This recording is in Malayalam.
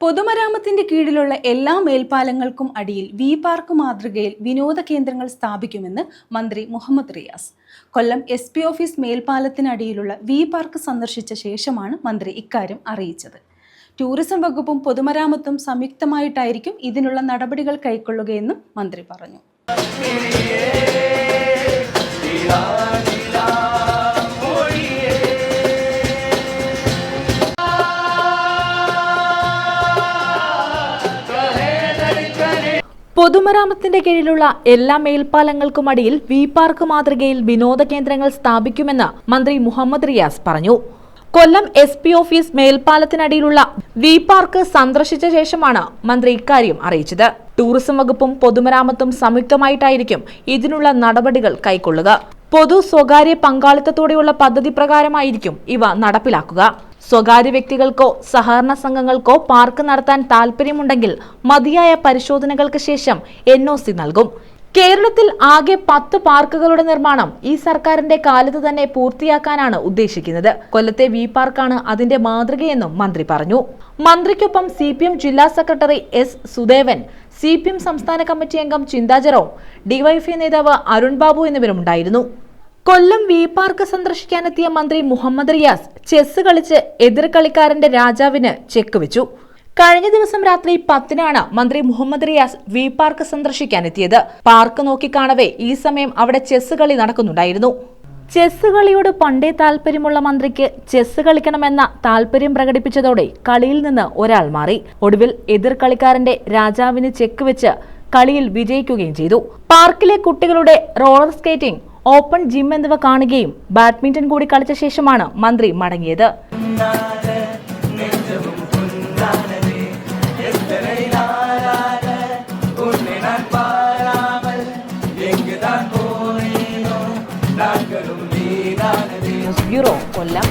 പൊതുമരാമത്തിന്റെ കീഴിലുള്ള എല്ലാ മേൽപ്പാലങ്ങൾക്കും അടിയിൽ വി പാർക്ക് മാതൃകയിൽ വിനോദ കേന്ദ്രങ്ങൾ സ്ഥാപിക്കുമെന്ന് മന്ത്രി Muhammad Riyas. Kollam S P office മേൽപ്പാലത്തിനടിയിലുള്ള V park സന്ദർശിച്ച ശേഷമാണ് മന്ത്രി ഇക്കാര്യം അറിയിച്ചത്. ടൂറിസം വകുപ്പും പൊതുമരാമത്തും സംയുക്തമായിട്ടായിരിക്കും ഇതിനുള്ള നടപടികൾ കൈക്കൊള്ളുകയെന്നും മന്ത്രി പറഞ്ഞു. പൊതുമരാമത്തിന്റെ കീഴിലുള്ള എല്ലാ മേൽപ്പാലങ്ങൾക്കും അടിയിൽ വി പാർക്ക് മാതൃകയിൽ വിനോദ കേന്ദ്രങ്ങൾ സ്ഥാപിക്കുമെന്ന് മന്ത്രി മുഹമ്മദ് റിയാസ് പറഞ്ഞു. കൊല്ലം എസ് പി ഓഫീസ് മേൽപ്പാലത്തിനടിയിലുള്ള വി പാർക്ക് സന്ദർശിച്ച ശേഷമാണ് മന്ത്രി ഇക്കാര്യം അറിയിച്ചത്. ടൂറിസം വകുപ്പും പൊതുമരാമത്തും സംയുക്തമായിട്ടായിരിക്കും ഇതിനുള്ള നടപടികൾ കൈക്കൊള്ളുക. പൊതു സ്വകാര്യ പങ്കാളിത്തത്തോടെയുള്ള പദ്ധതി പ്രകാരമായിരിക്കും ഇവ നടപ്പിലാക്കുക. സ്വകാര്യ വ്യക്തികൾക്കോ സഹകരണ സംഘങ്ങൾക്കോ പാർക്ക് നടത്താൻ താൽപ്പര്യമുണ്ടെങ്കിൽ മതിയായ പരിശോധനകൾക്ക് ശേഷം എൻ നൽകും. കേരളത്തിൽ ആകെ പത്ത് പാർക്കുകളുടെ നിർമ്മാണം ഈ സർക്കാരിന്റെ കാലത്ത് തന്നെ പൂർത്തിയാക്കാനാണ് ഉദ്ദേശിക്കുന്നത്. കൊല്ലത്തെ വി പാർക്കാണ് അതിന്റെ മാതൃകയെന്നും മന്ത്രി പറഞ്ഞു. മന്ത്രിക്കൊപ്പം സി ജില്ലാ സെക്രട്ടറി എസ് സുദേവൻ സി സംസ്ഥാന കമ്മിറ്റി അംഗം ചിന്താ ജെറോം ഡിവൈഎഫ്ഐ നേതാവ് അരുൺ ബാബു എന്നിവരുമുണ്ടായിരുന്നു. കൊല്ലം വി പാർക്ക് സന്ദർശിക്കാനെത്തിയ മന്ത്രി മുഹമ്മദ് റിയാസ് ചെസ് കളിച്ച് എതിർ കളിക്കാരന്റെ രാജാവിന് ചെക്ക് വെച്ചു. കഴിഞ്ഞ ദിവസം രാത്രി പത്തിനാണ് മന്ത്രി മുഹമ്മദ് റിയാസ് വി പാർക്ക് സന്ദർശിക്കാനെത്തിയത്. പാർക്ക് നോക്കിക്കാണവേ ഈ സമയം അവിടെ ചെസ് കളി നടക്കുന്നുണ്ടായിരുന്നു. ചെസ് കളിയോട് പണ്ടേ താല്പര്യമുള്ള മന്ത്രിക്ക് ചെസ് കളിക്കണമെന്ന താല്പര്യം പ്രകടിപ്പിച്ചതോടെ കളിയിൽ നിന്ന് ഒരാൾ മാറി. ഒടുവിൽ എതിർ കളിക്കാരന്റെ രാജാവിന് ചെക്ക് വെച്ച് കളിയിൽ വിജയിക്കുകയും ചെയ്തു. പാർക്കിലെ കുട്ടികളുടെ റോളർ സ്കേറ്റിംഗ് ഓപ്പൺ ജിം എന്നിവ കാണുകയും ബാഡ്മിന്റൺ കൂടി കളിച്ച ശേഷമാണ് മന്ത്രി മടങ്ങിയത്. ബ്യൂറോ കൊല്ലം.